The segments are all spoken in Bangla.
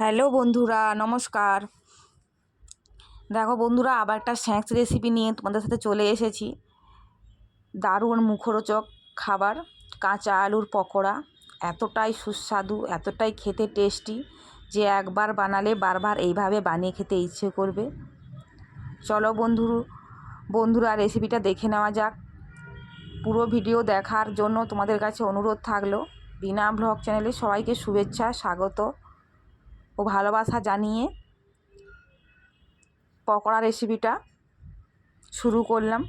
হ্যালো বন্ধুরা, নমস্কার। দেখো বন্ধুরা, আবার একটা স্ন্যাক্স রেসিপি নিয়ে তোমাদের সাথে চলে এসেছি। দারুণ মুখরোচক খাবার, কাঁচা আলুর পকোড়া, এতটাই সুস্বাদু, এতটাই খেতে টেস্টি যে একবার বানালে বারবার এইভাবে বানিয়ে খেতে ইচ্ছে করবে। চলো বন্ধু, বন্ধুরা রেসিপিটা দেখে নেওয়া যাক। পুরো ভিডিও দেখার জন্য তোমাদের কাছে অনুরোধ থাকল। বিনা ব্লগ চ্যানেলে সবাইকে শুভেচ্ছা, স্বাগত। ও ভালোবাসা জানিয়ে পকোড়া রেসিপিটা শুরু করলাম।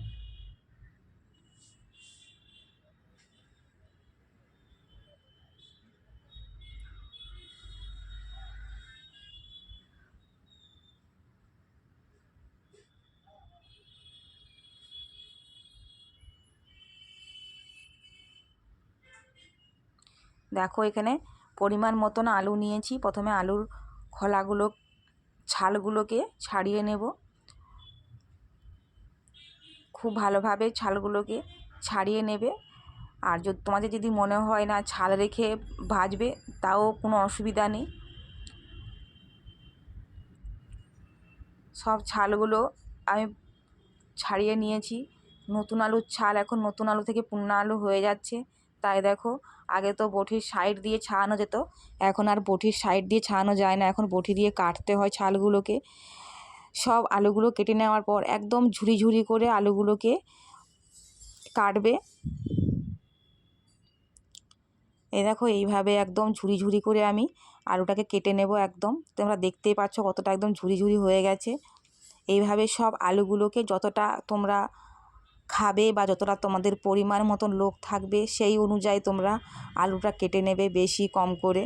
দেখো এখানে পরিমাণ মতন আলু নিয়েছি। প্রথমে আলুর খোলাগুলো, ছালগুলোকে ছাড়িয়ে নেব। খুব ভালোভাবে ছালগুলোকে ছাড়িয়ে নেবে। আর যদি তোমাদের যদি মনে হয় না ছাল রেখে ভাজবে, তাও কোনো অসুবিধা নেই। সব ছালগুলো আমি ছাড়িয়ে নিয়েছি। নতুন আলুর ছাল এখন নতুন আলু থেকে পুরনো আলু হয়ে যাচ্ছে। তাই দেখো আগে তো বটির সাইড দিয়ে ছাড়ানো যেত, এখন আর বটির সাইড দিয়ে ছাড়ানো যায় না, এখন বটি দিয়ে কাটতে হয় ছালগুলোকে। সব আলুগুলো কেটে নেওয়ার পর একদম ঝুরি ঝুরি করে আলুগুলোকে কাটবে। এ দেখো, এইভাবে একদম ঝুরি ঝুরি করে আমি আলুটাকে কেটে নেব একদম। তোমরা দেখতেই পাচ্ছ কতটা একদম ঝুরি ঝুরি হয়ে গেছে। এইভাবে সব আলুগুলোকে যতটা তোমরা খাবে বা যতটা তোমাদের পরিমাণ মতন লোক থাকবে, সেই অনুযায়ী তোমরা আলুটা কেটে নেবে বেশি কম করে।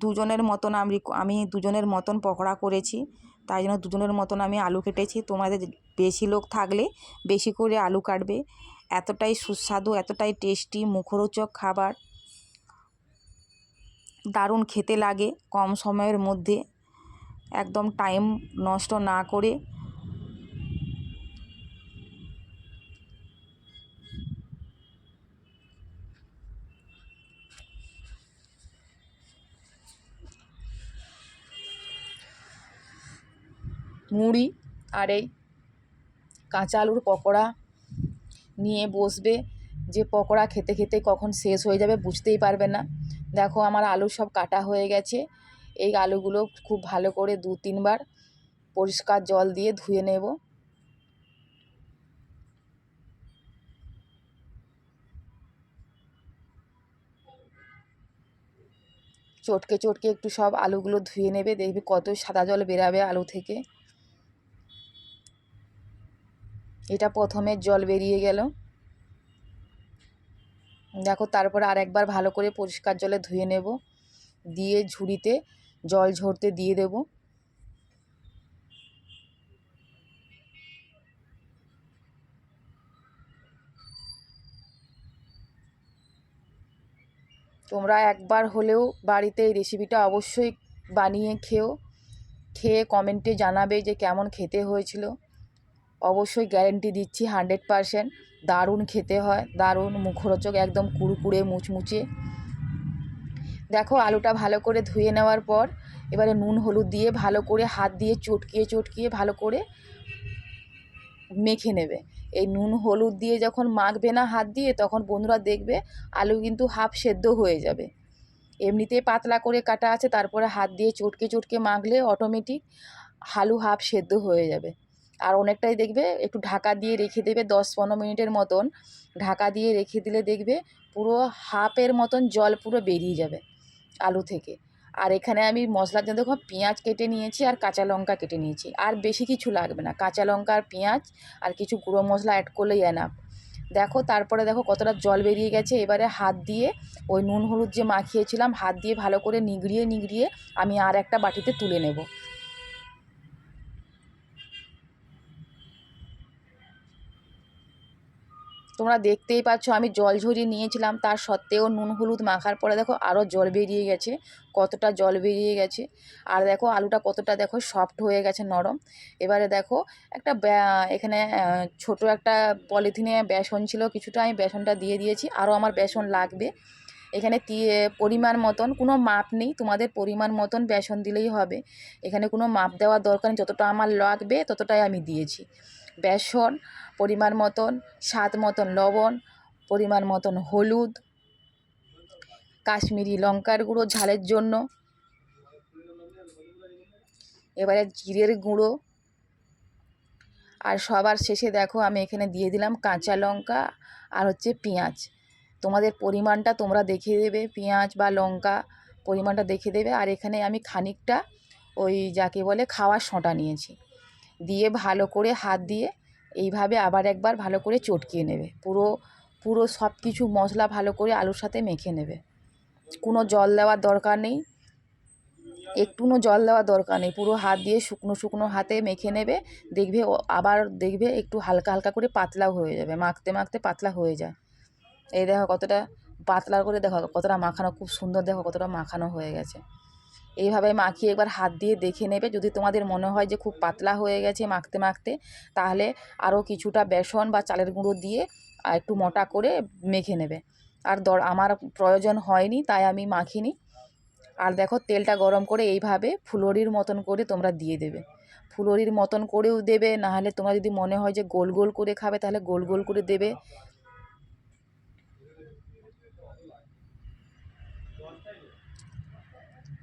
দুজনের মতন আমি আমি দুজনের মতন পকোড়া করেছি, তাই জন্য দুজনের মতন আমি আলু কেটেছি। তোমাদের বেশি লোক থাকলে বেশি করে আলু কাটবে। এতটাই সুস্বাদু, এতটাই টেস্টি, মুখরোচক খাবার। দারুণ খেতে লাগে কম সময়ের মধ্যে। একদম টাইম নষ্ট না করে মুড়ি আর এই কাঁচা আলুর পকোড়া নিয়ে বসবে। যে পকোড়া খেতে খেতে কখন শেষ হয়ে যাবে বুঝতেই পারবে না। দেখো আমার আলু সব কাটা হয়ে গেছে। এই আলুগুলো খুব ভালো করে দু তিনবার পরিষ্কার জল দিয়ে ধুয়ে নেব। চটকে চটকে একটু সব আলুগুলো ধুয়ে নেবে। দেখবে কত সাদা জল বেরাবে আলু থেকে। এটা প্রথমে জল বেরিয়ে গেল। দেখো, তারপরে আর একবার ভালো করে পরিষ্কার জলে ধুয়ে নেব। দিয়ে ঝুড়িতে জল ঝরতে দিয়ে দেব। তোমরা একবার হলেও বাড়িতে এই রেসিপিটা অবশ্যই বানিয়ে খেও। খেয়ে কমেন্টে জানাবে যে কেমন খেতে হয়েছিল। অবশ্যই গ্যারেন্টি দিচ্ছি হান্ড্রেড পারসেন্ট দারুণ খেতে হয়, দারুণ মুখরোচক, একদম কুড়কুড়ে, মুচমুচে। দেখো আলুটা ভালো করে ধুয়ে নেওয়ার পর, এবারে নুন, হলুদ দিয়ে ভালো করে হাত দিয়ে চটকিয়ে চটকিয়ে ভালো করে মেখে নেবে। এই নুন, হলুদ দিয়ে যখন মাখবে না হাত দিয়ে, তখন বন্ধুরা দেখবে আলু কিন্তু হাফ সেদ্ধ হয়ে যাবে। এমনিতেই পাতলা করে কাটা আছে, তারপরে হাত দিয়ে চটকে চটকে মাখলে অটোমেটিক আলু হাফ সেদ্ধ হয়ে যাবে। আর অনেকটাই দেখবে একটু ঢাকা দিয়ে রেখে দেবে দশ পনেরো মিনিটের মতন। ঢাকা দিয়ে রেখে দিলে দেখবে পুরো হাফের মতন জল পুরো বেরিয়ে যাবে আলু থেকে। আর এখানে আমি মশলার জন্য দেখো পেঁয়াজ কেটে নিয়েছি আর কাঁচা লঙ্কা কেটে নিয়েছি। আর বেশি কিছু লাগবে না। কাঁচা লঙ্কা আর পেঁয়াজ আর কিছু গুঁড়ো মশলা অ্যাড করলেই এনাফ দেখো তারপরে দেখো কতটা জল বেরিয়ে গেছে। এবারে হাত দিয়ে ওই নুন হলুদ যে মাখিয়েছিলাম, হাত দিয়ে ভালো করে নিগড়িয়ে নিগড়িয়ে আমি আর একটা বাটিতে তুলে নেব। তোমরা দেখতেই পাচ্ছ, আমি জল ঝরিয়ে নিয়েছিলাম, তার সত্ত্বেও নুন হলুদ মাখার পরে দেখো আরও জল বেরিয়ে গেছে, কতটা জল বেরিয়ে গেছে। আর দেখো আলুটা কতটা দেখো সফট হয়ে গেছে নরম। এবারে দেখো একটা এখানে ছোট একটা পলিথিনে বেসন ছিল কিছুটা, আমি বেসনটা দিয়ে দিয়েছি আরও আমার বেসন লাগবে। এখানে পরিমাণ মতন, কোনো মাপ নেই, তোমাদের পরিমাণ মতন বেসন দিলেই হবে। এখানে কোনো মাপ দেওয়ার দরকার নেই, যতটা আমার লাগবে ততটাই আমি দিয়েছি। বেসন, পরিমাণ মতন, স্বাদ মতন লবণ, পরিমাণ মতন হলুদ, কাশ্মীরি লঙ্কার গুঁড়ো ঝালের জন্য। এবারে জিরের গুঁড়ো। আর সবার শেষে দেখো আমি এখানে দিয়ে দিলাম কাঁচা লঙ্কা আর হচ্ছে পেঁয়াজ। তোমাদের পরিমাণটা তোমরা দেখে দেবে, পেঁয়াজ বা লঙ্কা পরিমাণটা দেখে দেবে। আর এখানে আমি খানিকটা ওই যাকে বলে খাওয়ার সোঁটা নিয়েছি। দিয়ে ভালো করে হাত দিয়ে এইভাবে আবার একবার ভালো করে চটকিয়ে নেবে। পুরো পুরো সব কিছু মশলা ভালো করে আলুর সাথে মেখে নেবে। কোনো জল দেওয়ার দরকার নেই। একটুও জল দেওয়ার দরকার নেই। পুরো হাত দিয়ে শুকনো শুকনো হাতে মেখে নেবে। দেখবে আবার দেখবে একটু হালকা হালকা করে পাতলাও হয়ে যাবে। মাখতে মাখতে পাতলা হয়ে যায়। এই দেখো কতটা পাতলা করে দেখো, কতটা মাখানো, খুব সুন্দর দেখো কতটা মাখানো হয়ে গেছে। এইভাবে মাখিয়ে একবার হাত দিয়ে দেখে নেবে। যদি তোমাদের মনে হয় যে খুব পাতলা হয়ে গেছে মাখতে মাখতে, তাহলে আরও কিছুটা বেসন বা চালের গুঁড়ো দিয়ে একটু মোটা করে মেখে নেবে। আর দর, আমার প্রয়োজন হয়নি, তাই আমি মাখিনি। আর দেখো, তেলটা গরম করে এইভাবে ফুলরির মতন করে তোমরা দিয়ে দেবে। ফুলরির মতন করেও দেবে, নাহলে তোমরা যদি মনে হয় যে গোল গোল করে খাবে, তাহলে গোল গোল করে দেবে।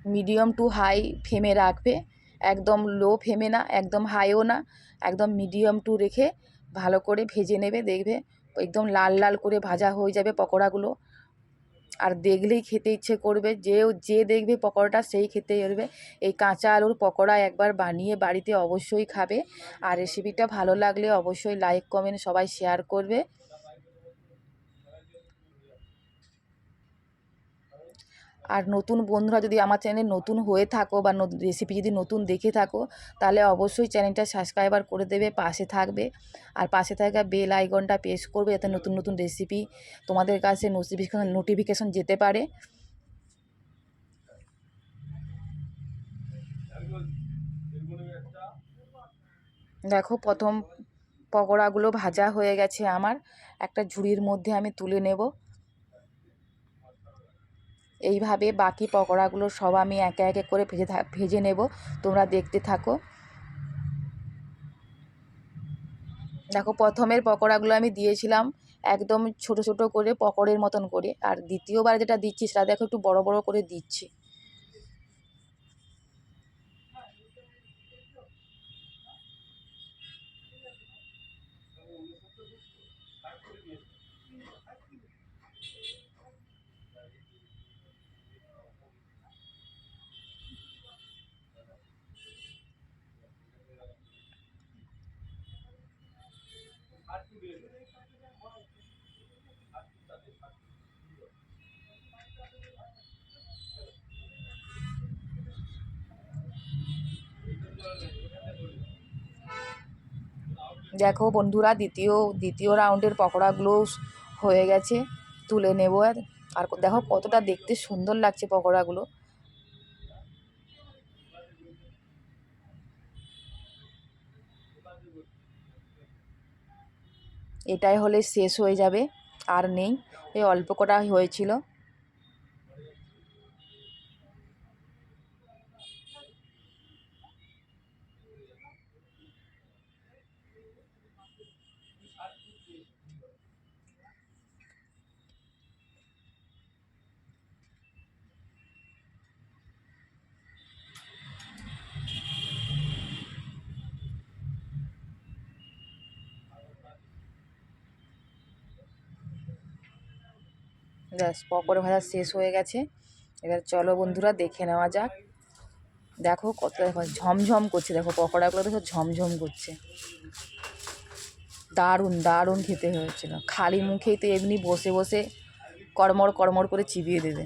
মিডিয়াম টু হাই ফ্লেমে রাখবে। একদম লো ফ্লেমে না, একদম হাইও না, একদম মিডিয়াম টু রেখে ভালো করে ভেজে নেবে, দেখবে একদম লাল লাল করে ভাজা হয়ে যাবে পকোড়াগুলো। আর দেখলেই খেতে ইচ্ছে করবে যেও যে দেখবে পকোড়াটা সেই খেতে পারবে। এই কাঁচা আলুর পকোড়া একবার বানিয়ে বাড়িতে অবশ্যই খাবে। আর রেসিপিটা ভালো লাগলে অবশ্যই লাইক কমেন্ট সবাই শেয়ার করবে। আর নতুন বন্ধুরা যদি আমার চ্যানেলে নতুন হয়ে থাকো বা রেসিপি যদি নতুন দেখে থাকো, তাহলে অবশ্যই চ্যানেলটা সাবস্ক্রাইবার করে দেবে, পাশে থাকবে। আর পাশে থাকা বেল আইকনটা প্রেস করবে যাতে নতুন নতুন রেসিপি তোমাদের কাছে নোটিফিকেশন নোটিফিকেশন যেতে পারে। দেখো প্রথম পকোড়াগুলো ভাজা হয়ে গেছে আমার। একটা ঝুড়ির মধ্যে আমি তুলে নেব। এইভাবে বাকি পকোড়াগুলো সব আমি একে একে করে ভেজে ভেজে নেব। তোমরা দেখতে থাকো। দেখো, প্রথমের পকোড়াগুলো আমি দিয়েছিলাম একদম ছোট ছোট করে, পকোড়ের মতন করে। আর দ্বিতীয়বার যেটা দিচ্ছি, সেটা দেখো একটু বড় বড় করে দিচ্ছি। দেখো বন্ধুরা, দ্বিতীয় দ্বিতীয় রাউন্ডের পকোড়াগুলো হয়ে গেছে, তুলে নেব আর দেখো কতটা দেখতে সুন্দর লাগছে পকোড়াগুলো। এটাই হলে শেষ হয়ে যাবে, আর নেই, এই অল্প কটা হয়েছিল। ব্যাস, পকোড়া ভাজা শেষ হয়ে গেছে। এবার চলো বন্ধুরা, দেখে নেওয়া যাক। দেখো কত দেখো ঝমঝম করছে, দেখো পকোড়াগুলো দেখো ঝমঝম করছে। দারুণ দারুণ খেতে হয়েছিল। খালি মুখেই তো এমনি বসে বসে কড়মড় কড়মড় করে চিবিয়ে দেবে।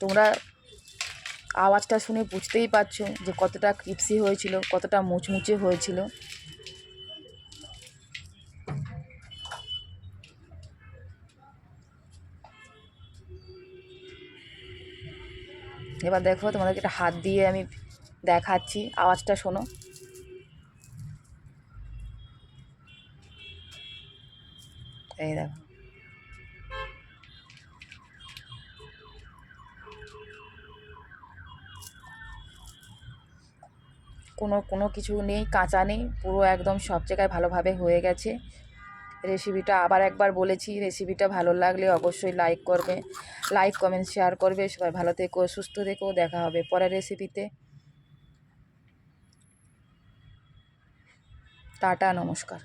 তোমরা আওয়াজটা শুনে বুঝতেই পারছ যে কতটা ক্রিপসি হয়েছিল, কতটা মুচমুচে হয়েছিল। এবার দেখো তোমাদেরকে একটা হাত দিয়ে আমি দেখাচ্ছি, আওয়াজটা শোনো। এই দেখো। কোনো কোনো কিছু নেই, কাঁচা নেই, পুরো একদম সব জায়গায় ভালোভাবে হয়ে গেছে। রেসিপিটা আবার একবার বলেছি রেসিপিটা ভালো লাগলে অবশ্যই লাইক করবে। লাইক কমেন্ট শেয়ার করবে। সবাই ভালো থেকো, সুস্থ থেকো, দেখা হবে পরের রেসিপিতে টাটা, নমস্কার।